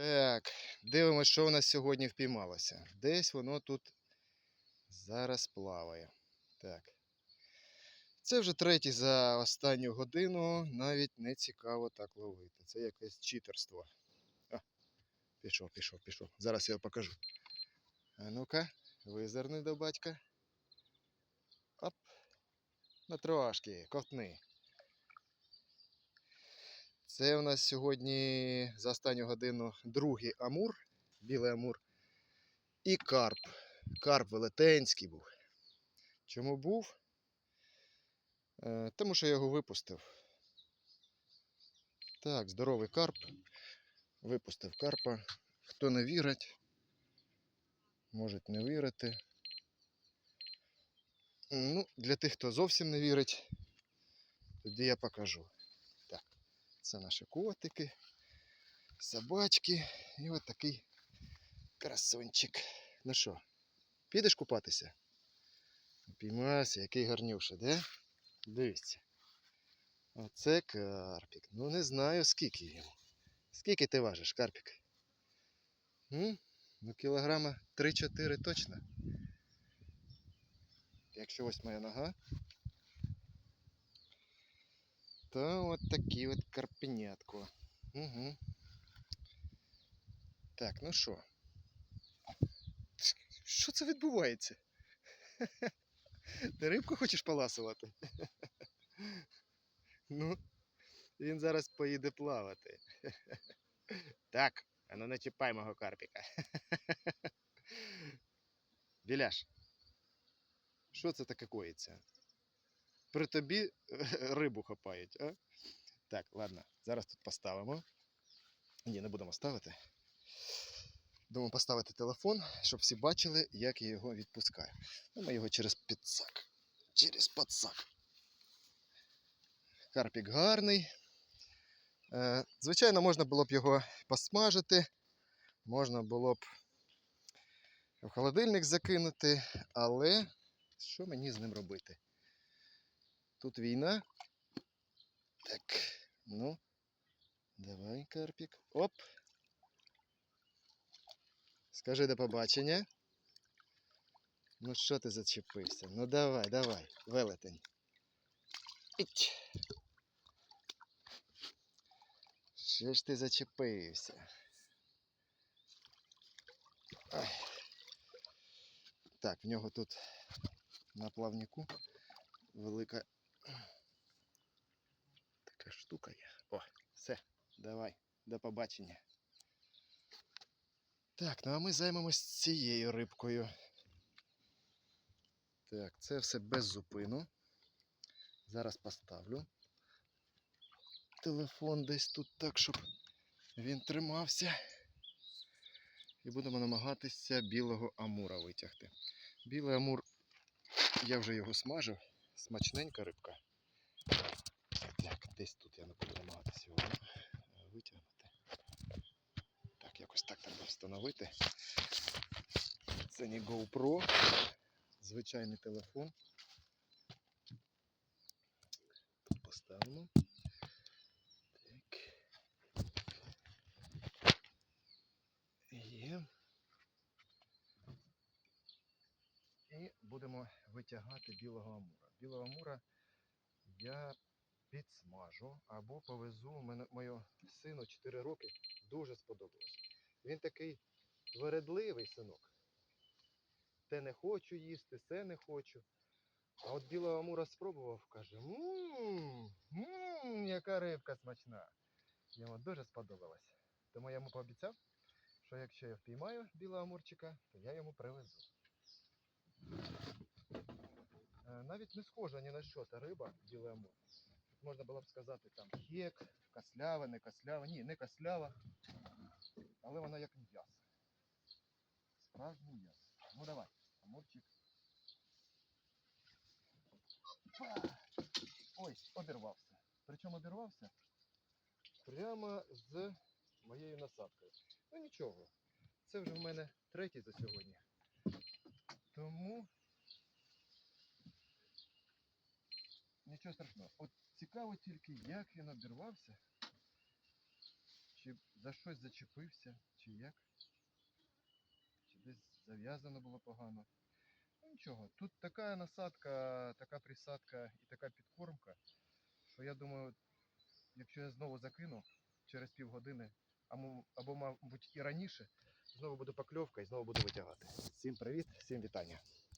Так, дивимося, що у нас сьогодні впіймалося. Десь воно тут зараз плаває. Так. Це вже третій за останню годину. Навіть не цікаво так ловити. Це якесь читерство. А, пішов, пішов, пішов. Зараз я покажу. А ну-ка, визирни до батька. Оп. На трошки, ковтни. Це у нас сьогодні за останню годину другий амур, білий амур, і карп. Карп велетенський був. Чому був? Е, Тому що я його випустив. Так, здоровий карп. Випустив карпа. Хто не вірить, можуть не вірити. Ну, для тих, хто зовсім не вірить, тоді я покажу. Це наші котики, собачки і от такий красунчик. Ну що, підеш купатися? Піймався, який гарнюша, де? Дивіться. Оце карпік. Ну не знаю скільки йому. Скільки ти важиш, карпік? М? Ну, кілограма 3-4 точно. Якщо ось моя нога. То от такі от карпенятко. Угу. Так, ну що? Що це відбувається? Ти рибку хочеш поласувати? Ну, він зараз поїде плавати. Так, а ну не чіпай мого карпіка. Біляш, що це таке коїться? При тобі рибу хапають, а? Так, ладно, зараз тут поставимо. Ні, не будемо ставити. Думаю поставити телефон, щоб всі бачили, як я його відпускаю. Ну, ми його через підсак. Через подсак. Карпік гарний. Е, Звичайно, можна було б його посмажити, можна було б в холодильник закинути, але що мені з ним робити? Тут війна. Так, ну, давай, Карпік. Оп. Скажи до побачення. Ну що ти зачепився? Ну давай, давай, велетень. Іч. Що ж ти зачепився? Ай. Так, в нього тут на плавнику велика така штука є. О, все, давай, до побачення. Так, ну а ми займемось цією рибкою. Так, це все без зупину. Зараз поставлю телефон десь тут так, щоб він тримався. І будемо намагатися білого амура витягти. Білий амур, я вже його смажив. Смачненька рибка. Так, десь тут я не буду намагатися його е, витягнути. Так, якось так треба встановити. Це не GoPro, звичайний телефон. Тут поставимо. Так. Є. І будемо витягати білого амура. Білого амура я підсмажу або повезу мою сину 4 роки. Дуже сподобалось. Він такий вередливий синок. Те не хочу їсти, це не хочу. А от білого амура спробував, каже, ммм, яка рибка смачна. Йому дуже сподобалось. Тому я йому пообіцяв, що якщо я впіймаю білого амурчика, то я йому привезу. Е, Навіть не схожа ні на що та риба, амур. Можна було б сказати там хек, кослява, не кослява. Ні, не кослява. Але вона як м'ясо. Справжнє м'ясо. Ну давай, амурчик. Ой, обірвався. Причому обірвався прямо з моєю насадкою. Ну нічого. Це вже в мене третій за сьогодні. Тому нічого страшного. От цікаво тільки, як він обірвався. чи за щось зачепився, чи як. Чи десь зав'язано було погано. Ну нічого, тут така насадка, така присадка і така підкормка, що я думаю, якщо я знову закину через півгодини, або, мабуть, і раніше, знову буде покльовка і знову буду витягати. Всім привіт, всім вітання.